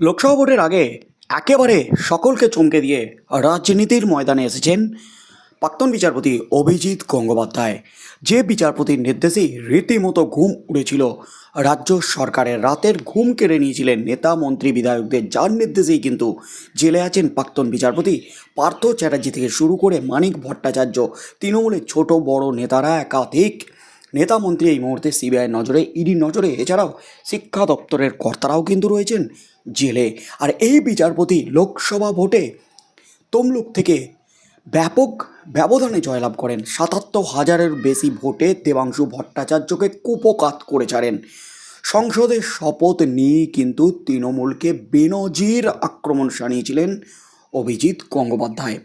লোকসভা ভোটের আগে একেবারে সকলকে চমকে দিয়ে রাজনীতির ময়দানে এসেছেন প্রাক্তন বিচারপতি অভিজিৎ গঙ্গোপাধ্যায়। যে বিচারপতির নির্দেশেই রীতিমতো ঘুম উড়েছিল, রাজ্য সরকারের রাতের ঘুম কেড়ে নিয়েছিলেন নেতা, মন্ত্রী, বিধায়কদের, যার নির্দেশেই কিন্তু জেলে আছেন প্রাক্তন বিচারপতি পার্থ চ্যাটার্জি থেকে শুরু করে মানিক ভট্টাচার্য। তৃণমূলের ছোট বড় নেতারা একাধিক নেতা মন্ত্রী এই মুহূর্তে সিবিআই নজরে ইডি নজরে। এছাড়াও শিক্ষা দপ্তরের কর্তারাও কিন্তু রয়েছেন জেলে। আর এই বিচারপতি লোকসভা ভোটে তমলুক থেকে ব্যাপক ব্যবধানে জয়লাভ করেন। সাতাত্তর হাজারের বেশি ভোটে দেবাংশু ভট্টাচার্যকে কুপকাত করে ছাড়েন। সংসদে শপথ নিয়ে কিন্তু তৃণমূলকে বেনজির আক্রমণ সানিয়েছিলেন অভিজিৎ গঙ্গোপাধ্যায়।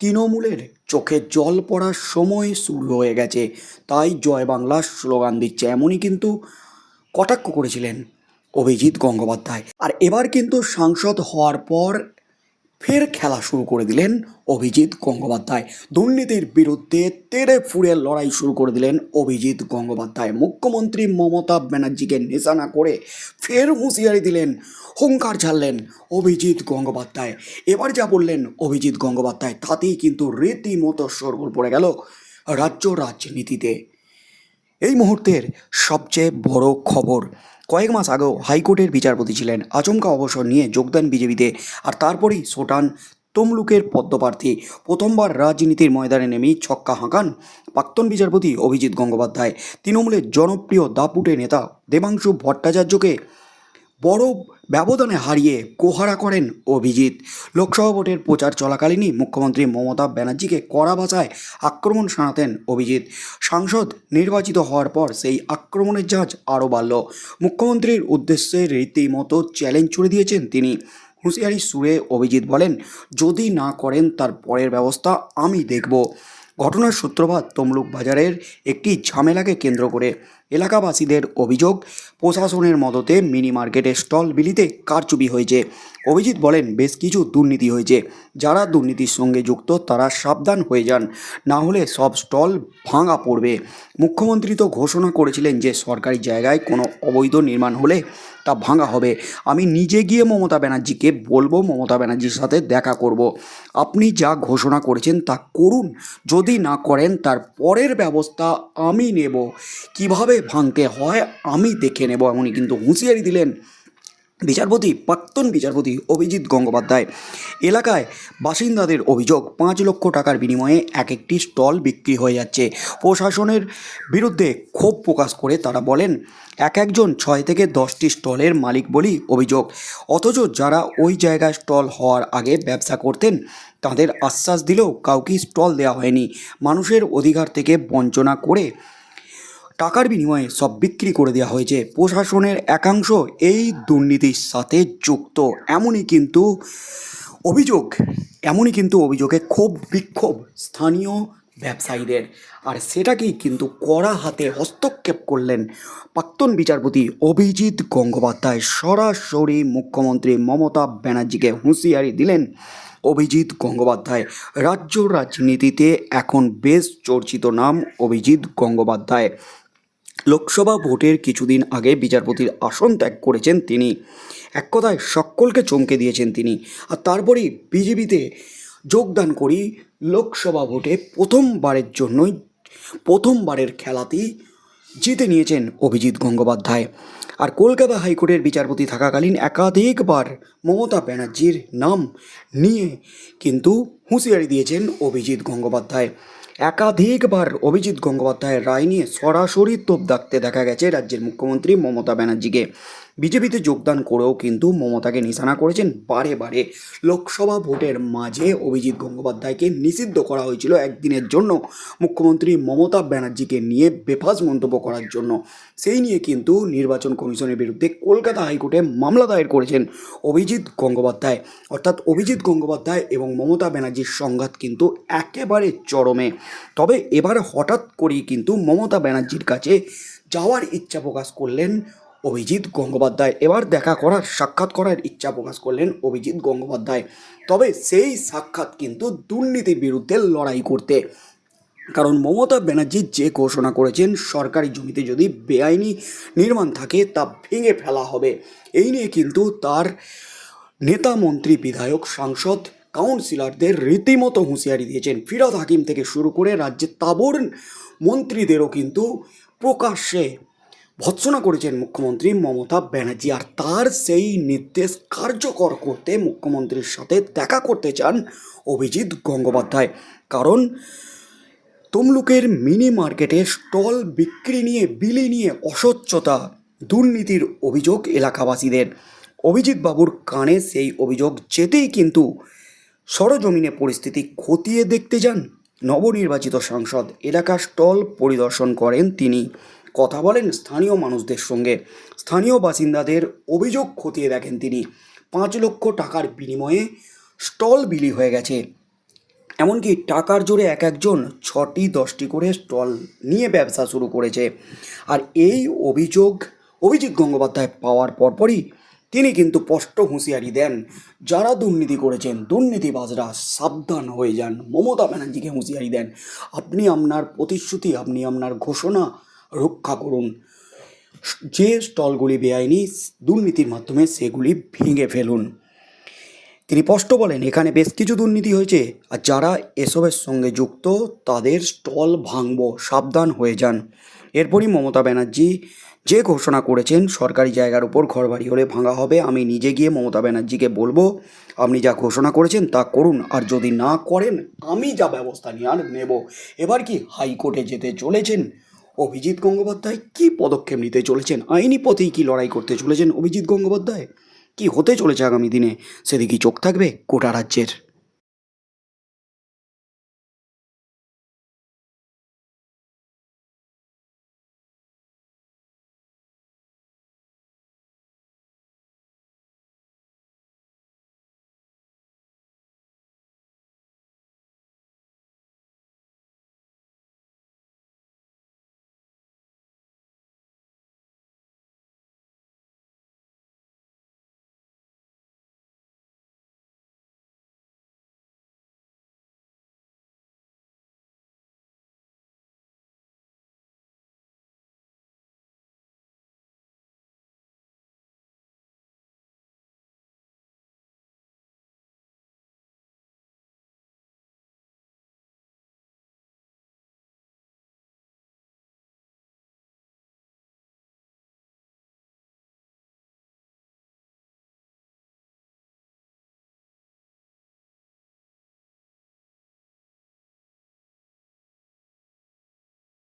তৃণমূলের চোখে জল পড়ার সময় শুরু হয়ে গেছে। তাই জয় বাংলার স্লোগান দিচ্ছে এমনই কিন্তু কটাক্ষ করেছিলেন অভিজিৎ গঙ্গোপাধ্যায়। আর এবার কিন্তু সাংসদ হওয়ার পর ফের খেলা শুরু করে দিলেন অভিজিৎ গঙ্গোপাধ্যায়। দুর্নীতির বিরুদ্ধে তেড়ে ফুড়ে লড়াই শুরু করে দিলেন অভিজিৎ গঙ্গোপাধ্যায়। মুখ্যমন্ত্রী মমতা ব্যানার্জিকে নিশানা করে ফের হুঁশিয়ারি দিলেন, হুঙ্কার ছাড়লেন অভিজিৎ গঙ্গোপাধ্যায়। এবার যা বললেন অভিজিৎ গঙ্গোপাধ্যায়, তাতেই কিন্তু রীতিমতো সরগোল পড়ে গেল রাজ্য রাজনীতিতে। এই মুহূর্তের সবচেয়ে বড় খবর কয়েক মাস আগেও হাইকোর্টের বিচারপতি ছিলেন। আচমকা অবসর নিয়ে যোগদান বিজেপিতে। আর তারপরেই সোটান তমলুকের পদ্মপ্রার্থী। প্রথমবার রাজনীতির ময়দানে নেমেই ছক্কা হাঁকান প্রাক্তন বিচারপতি অভিজিৎ গঙ্গোপাধ্যায়। তৃণমূলের জনপ্রিয় দাপুটে নেতা দেবাংশু ভট্টাচার্যকে বড় ব্যবধানে হারিয়ে কোহারা করেন অভিজিৎ। লোকসভা ভোটের প্রচার চলাকালীনই মুখ্যমন্ত্রী মমতা ব্যানার্জিকে কড়া ভাষায় আক্রমণ শানাতেন অভিজিৎ। সাংসদ নির্বাচিত হওয়ার পর সেই আক্রমণের জাজ আরও বাড়ল। মুখ্যমন্ত্রীর উদ্দেশ্যে রীতিমতো চ্যালেঞ্জ ছুড়ে দিয়েছেন তিনি। হুঁশিয়ারি সুরে অভিজিৎ বলেন, যদি না করেন তার পরের ব্যবস্থা আমি দেখব। ঘটনার সূত্রপাত তমলুক বাজারের একটি ঝামেলাকে কেন্দ্র করে। এলাকাবাসীদের অভিযোগ, প্রশাসনের মদতে মিনি মার্কেটে স্টল বিলিতে কারচুপি হয়েছে। অভিজিৎ বলেন, বেশ কিছু দুর্নীতি হয়েছে। যারা দুর্নীতির সঙ্গে যুক্ত, তারা সাবধান হয়ে যান। না হলে সব স্টল ভাঙা পড়বে। মুখ্যমন্ত্রী তো ঘোষণা করেছিলেন যে, সরকারি জায়গায় কোনো অবৈধ নির্মাণ হলে তা ভাঙা হবে। আমি নিজে গিয়ে মমতা ব্যানার্জিকে বলব, মমতা ব্যানার্জির সাথে দেখা করব। আপনি যা ঘোষণা করেছেন, তা করুন। যদি না করেন, তার পরের ব্যবস্থা আমি নেব। কীভাবে ভাঙতে হয়, আমি দেখে নেব, এমনই কিন্তু হুঁশিয়ারি দিলেন বিচারপতি, প্রাক্তন বিচারপতি অভিজিৎ গঙ্গোপাধ্যায়। এলাকায় বাসিন্দাদের অভিযোগ, পাঁচ লক্ষ টাকার বিনিময়ে এক একটি স্টল বিক্রি হয়ে যাচ্ছে। প্রশাসনের বিরুদ্ধে ক্ষোভ প্রকাশ করে তারা বলেন, এক একজন ছয় থেকে দশটি স্টলের মালিক বলেই অভিযোগ। অথচ যারা ওই জায়গায় স্টল হওয়ার আগে ব্যবসা করতেন, তাদের আশ্বাস দিলেও কাউকে স্টল দেওয়া হয়নি। মানুষের অধিকার থেকে বঞ্চনা করে টাকার বিনিময়ে সব বিক্রি করে দেওয়া হয়েছে। প্রশাসনের একাংশ এই দুর্নীতির সাথে যুক্ত। এমনই কিন্তু অভিযোগ, এমনই কিন্তু অভিযোগে ক্ষোভ বিক্ষোভ স্থানীয় ব্যবসায়ীদের। আর সেটাকেই কিন্তু কড়া হাতে হস্তক্ষেপ করলেন প্রাক্তন বিচারপতি অভিজিৎ গঙ্গোপাধ্যায়। সরাসরি মুখ্যমন্ত্রী মমতা ব্যানার্জিকে হুঁশিয়ারি দিলেন অভিজিৎ গঙ্গোপাধ্যায়। রাজ্য রাজনীতিতে এখন বেশ চর্চিত নাম অভিজিৎ গঙ্গোপাধ্যায়। লোকসভা ভোটের কিছুদিন আগে বিচারপতির আসন ত্যাগ করেছেন তিনি। এক কথায় সকলকে চমকে দিয়েছেন তিনি। আর তারপরেই বিজেপিতে যোগদান করি লোকসভা ভোটে প্রথমবারের জন্যই, প্রথমবারের খেলাতেই জিতে নিয়েছেন অভিজিৎ গঙ্গোপাধ্যায়। আর কলকাতা হাইকোর্টের বিচারপতি থাকাকালীন একাধিকবার মমতা ব্যানার্জির নাম নিয়ে কিন্তু হুঁশিয়ারি দিয়েছেন অভিজিৎ গঙ্গোপাধ্যায়। একাধিকবার অভিজিৎ গঙ্গোপাধ্যায়ের রায় নিয়ে সরাসরি তোপ দাগতে দেখা গেছে রাজ্যের মুখ্যমন্ত্রী মমতা ব্যানার্জিকে। বিজেপিতে যোগদান করেও কিন্তু মমতাকে নিশানা করেছেন বারে বারে। লোকসভা ভোটের মাঝে অভিজিৎ গঙ্গোপাধ্যায়কে নিষিদ্ধ করা হয়েছিল একদিনের জন্য মুখ্যমন্ত্রী মমতা ব্যানার্জিকে নিয়ে বেফাস মন্তব্য করার জন্য। সেই নিয়ে কিন্তু নির্বাচন কমিশনের বিরুদ্ধে কলকাতা হাইকোর্টে মামলা দায়ের করেছেন অভিজিৎ গঙ্গোপাধ্যায়। অর্থাৎ অভিজিৎ গঙ্গোপাধ্যায় এবং মমতা ব্যানার্জির সংঘাত কিন্তু একেবারে চরমে। তবে এবার হঠাৎ করেই কিন্তু মমতা ব্যানার্জির কাছে যাওয়ার ইচ্ছা প্রকাশ করলেন অভিজিৎ গঙ্গোপাধ্যায়। এবার দেখা করার, সাক্ষাৎ করার ইচ্ছা প্রকাশ করলেন অভিজিৎ গঙ্গোপাধ্যায়। তবে সেই সাক্ষাৎ কিন্তু দুর্নীতির বিরুদ্ধে লড়াই করতে। কারণ মমতা ব্যানার্জি যে ঘোষণা করেছেন, সরকারি জমিতে যদি বেআইনি নির্মাণ থাকে, তা ভেঙে ফেলা হবে। এই নিয়ে কিন্তু তার নেতা, মন্ত্রী, বিধায়ক, সাংসদ, কাউন্সিলরদের রীতিমতো হুঁশিয়ারি দিয়েছেন। ফিরাদ হাকিম থেকে শুরু করে রাজ্যের তাবর মন্ত্রীদেরও কিন্তু প্রকাশ্যে ভৎসনা করেছেন মুখ্যমন্ত্রী মমতা ব্যানার্জি আর তার সেই নির্দেশ কার্যকর করতে মুখ্যমন্ত্রীর সাথে দেখা করতে চান অভিজিৎ গঙ্গোপাধ্যায়। কারণ তমলুকের মিনি মার্কেটে স্টল বিক্রি নিয়ে, বিলি নিয়ে অস্বচ্ছতা, দুর্নীতির অভিযোগ এলাকাবাসীদের। অভিজিৎ বাবুর কানে সেই অভিযোগ যেতেই কিন্তু সরজমিনে পরিস্থিতি খতিয়ে দেখতে যান। নবনির্বাচিত সাংসদ এলাকা স্টল পরিদর্শন করেন তিনি। কথা বলেন স্থানীয় মানুষদের সঙ্গে। স্থানীয় বাসিন্দাদের অভিযোগ খতিয়ে দেখেন তিনি। পাঁচ লক্ষ টাকার বিনিময়ে স্টল বিলি হয়ে গেছে। এমনকি টাকার জোরে এক একজন ছটি দশটি করে স্টল নিয়ে ব্যবসা শুরু করেছে। আর এই অভিযোগ অভিজিৎ গঙ্গোপাধ্যায় পাওয়ার পরপরই তিনি কিন্তু স্পষ্ট হুঁশিয়ারি দেন। যারা দুর্নীতি করেছেন, দুর্নীতিবাজরা সাবধান হয়ে যান। মমতা ব্যানার্জিকে হুঁশিয়ারি দেন। আপনি আপনার প্রতিশ্রুতি, আপনি আপনার ঘোষণা রক্ষা করুন। যে স্টলগুলি বেআইনি, দুর্নীতির মাধ্যমে সেগুলি ভেঙে ফেলুন। তিনি স্পষ্ট বলেন, এখানে বেশ কিছু দুর্নীতি হয়েছে, আর যারা এসবের সঙ্গে যুক্ত, তাদের স্টল ভাঙব, সাবধান হয়ে যান। এরপরই মমতা ব্যানার্জি যে ঘোষণা করেছেন, সরকারি জায়গার উপর ঘরবাড়ি হলে ভাঙা হবে, আমি নিজে গিয়ে মমতা ব্যানার্জিকে বলব, আপনি যা ঘোষণা করেছেন তা করুন, আর যদি না করেন, আমি যা ব্যবস্থা নিয়ে আর নেব। এবার কি হাইকোর্টে যেতে চলেছেন? অভিজিৎ গঙ্গোপাধ্যায় কি পদক্ষেপ নিতে চলেছেন? আইনি পথেই কি লড়াই করতে চলেছেন অভিজিৎ গঙ্গোপাধ্যায়? কি হতে চলেছে আগামী দিনে? সেদিকে চোখ থাকবে কোটা রাজ্যের?